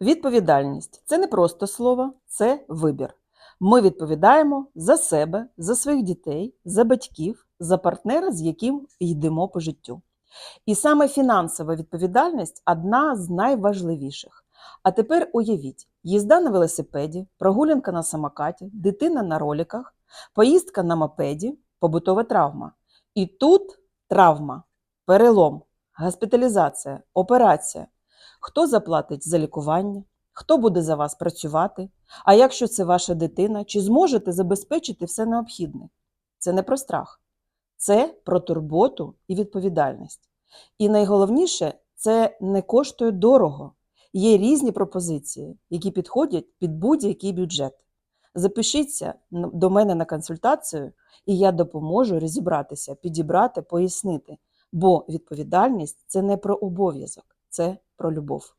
Відповідальність це не просто слово, це вибір. Ми відповідаємо за себе, за своїх дітей, за батьків, за партнера, з яким йдемо по життю. І саме фінансова відповідальність одна з найважливіших. А тепер уявіть: їзда на велосипеді, прогулянка на самокаті, дитина на роликах, поїздка на мопеді, побутова травма. І тут травма, перелом, госпіталізація, операція. Хто заплатить за лікування? Хто буде за вас працювати? А якщо це ваша дитина, чи зможете забезпечити все необхідне? Це не про страх, це про турботу і відповідальність. І найголовніше, це не коштує дорого. Є різні пропозиції, які підходять під будь-який бюджет. Запишіться до мене на консультацію, і я допоможу розібратися, підібрати, пояснити. Бо відповідальність це не про обов'язок, це про любов.